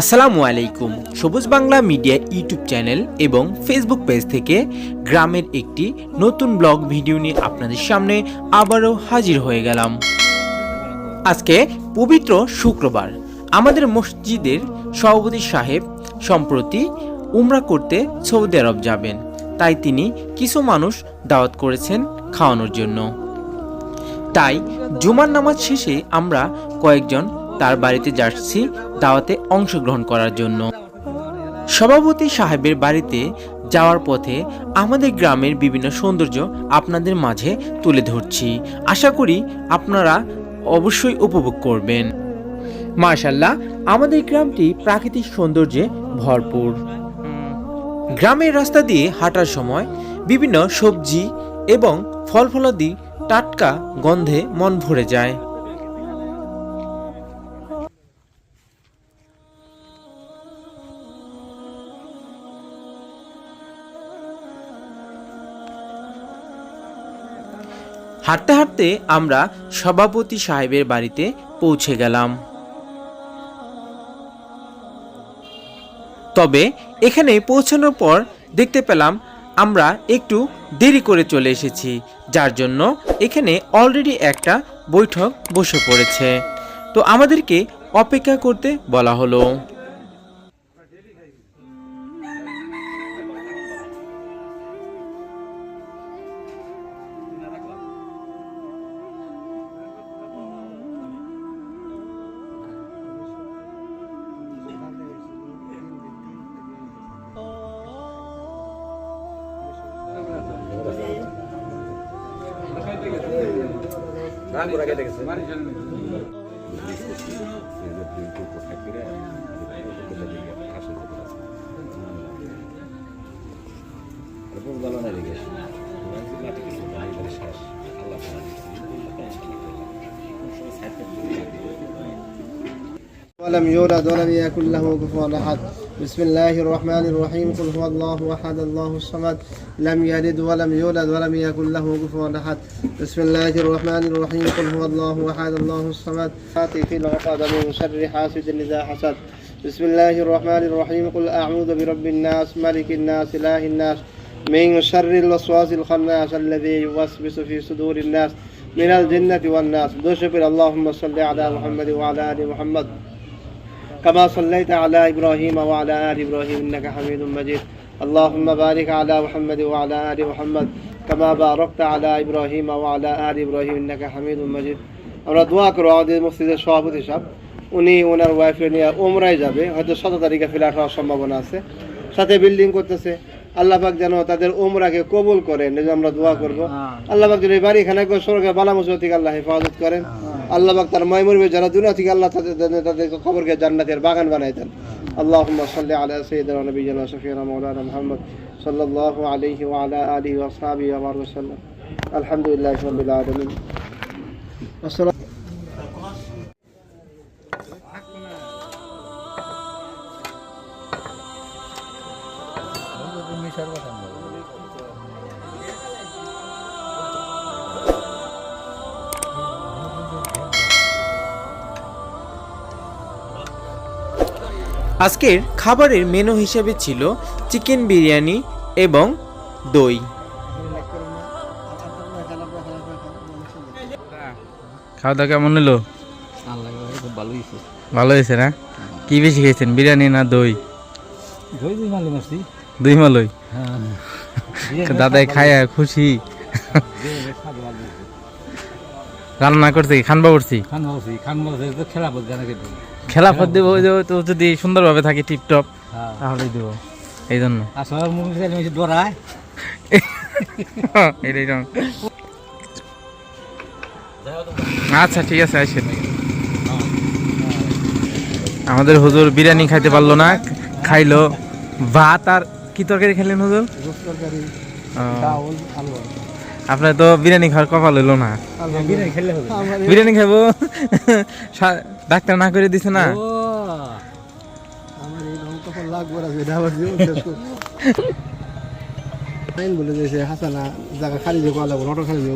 আসসালামু আলাইকুম। Sabuj Bangla media YouTube channel এবং ফেসবুক পেজ থেকে গ্রামের একটি নতুন ব্লগ ভিডিও নিয়ে আপনাদের সামনে আবারও হাজির হয়ে গেলাম। আজকে পবিত্র শুক্রবার। আমাদের মসজিদের সভাপতি সাহেব সম্প্রতি উমরা করতে সৌদি আরব যাবেন। তাই তিনি কিছু মানুষ দাওয়াত করেছেন খাওয়ানোর জন্য। তাই জুমার নামাজ শেষে আমরা কয়েকজন তার বাড়িতে যাচ্ছি দাওয়াতে অংশগ্রহণ করার জন্য। সভাপতি সাহেবের বাড়িতে যাওয়ার পথে আমাদের গ্রামের বিভিন্ন সৌন্দর্য আপনাদের মাঝে তুলে ধরছি। আশা করি আপনারা অবশ্যই উপভোগ করবেন। মাশাল্লাহ আমাদের গ্রামটি প্রাকৃতিক সৌন্দর্যে ভরপুর। গ্রামের রাস্তা দিয়ে হাঁটার সময় বিভিন্ন সবজি এবং ফল ফলাদি টাটকা গন্ধে মন ভরে যায়। হাঁটতে হাঁটতে আমরা সভাপতি সাহেবের বাড়িতে পৌঁছে গেলাম। তবে এখানে পৌঁছানোর পর দেখতে পেলাম আমরা একটু দেরি করে চলে এসেছি, যার জন্য এখানে অলরেডি একটা বৈঠক বসে পড়েছে। তো আমাদেরকে অপেক্ষা করতে বলা হলো। ولم يولد ولم يكن له كفوا احد بسم الله الرحمن الرحيم. قل هو الله أحد الله الصمد لم يلد ولم يولد ولم يكن له كفوا أحد. بسم الله الرحمن الرحيم. قل هو الله أحد الله الصمد. آتي في العقد من شر حاسد إذا حسد. بسم الله الرحمن الرحيم. قل أعوذ برب الناس ملك الناس إله الناس. من شر الوسواس الخناس الذي يوسوس في صدور الناس. من الجنة والناس. بشكر اللهم صل على محمد وعلى آل محمد. كما صليت على إبراهيم وعلى آل إبراهيم إنك حميد مجيد اللهم بارك على محمد وعلى آل محمد كما باركت على إبراهيم وعلى آل إبراهيم إنك حميد مجيد আমরা দোয়া করবো আমাদের মসজিদের সভাপতি সাহেব উনি ওনার ওয়াইফে নিয়ে ওমরাই যাবে হয়তো শত তারিখে ফ্ল্যাট হওয়ার সম্ভাবনা আছে সাথে বিল্ডিং করতেছে আল্লাহ পাক যেন তাদের ওমরাকে কবুল করেন এই যে আমরা দোয়া করব আল্লাহ পাক যেন এই বাড়ি খানে স্বর্গে বালা মুসিবত থেকে আল্লাহ হেফাজত করেন আল্লাহ পাক তার ময়মুরবে যারা দুনিয়া থেকে আল্লাহ তাদের তাদের- তাদের খবরকে জান্নাতের বাগান বানাই দেন اللهم صل على سيدنا ونبينا وشفينا مولانا محمد صلى الله عليه وعلى اله واصحابه وبارك وسلم الحمد لله رب العالمين والصلاة আজকের খাবারের মেনু হিসেবে ছিল চিকেন বিরিয়ানি এবং দই। খাওয়া দাওয়া কেমন হলো? ভালো হয়েছে না? কি বেশি খেয়েছেন বিরিয়ানি না দই? দই মালই। হ্যাঁ। দাদাই খায়া খুশি। রান্না করছে কি? খানবা করছি? খান বলছি খান বলছে তো খেলা বলছে না খেলা ফত দেবো তো যদি সুন্দরভাবে থাকে টিপটপ হ্যাঁ। তাহলেই দেবো। এই জন্য আসলে মুভি চাইলে মেশে ডরায়। এটাই তো। আচ্ছা ঠিক আছে আসেন আমাদের হুজুর বিরিয়ানি খাইতে পারল না খাইলো ভাত আর কি তরকারি খেলেন হুজুর? আপনার তো বিরিয়ানি খাওয়ার কপাল হইল না। বিরিয়ানি খাব ডাক্তার না করে দিছে না ও আমার এই কখন লাগবে না এটা আবার জীবন শেষ করব। আইন বলে যে হাসানা জায়গা খালি যে কলা অটো খালি যে